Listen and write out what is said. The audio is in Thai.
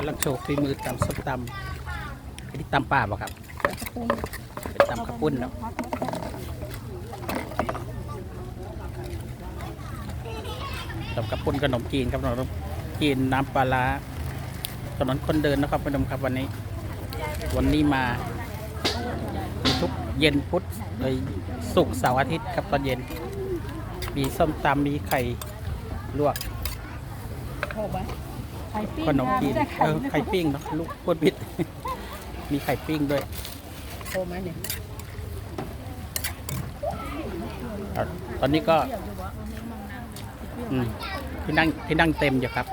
กำลังโชว์ฝีมือตำส้มตำอันนี้ตำป่าบ่ครับเป็นตำข้าวปุ้นเนาะตำข้าวปุ้นขนมจีนครับขนมจีนน้ำปลาร้าถนนคนเดินนะครับพี่น้องครับวันนี้ วันนี้มาทุกเย็นพุธเลยศุกร์เสาร์อาทิตย์ครับตอนเย็น มีส้มตำมีไข่ลวกไข่ปิ้ ขนมจีนไม่ใช่เออไข่ปิ้งเนาะลูกพูดผิด มีไข่ปิ้งด้วยโทรไหมเนี่ยอะตอนนี้ก็อืมที่นั่งที่นั่งเต็มอยู่ครับ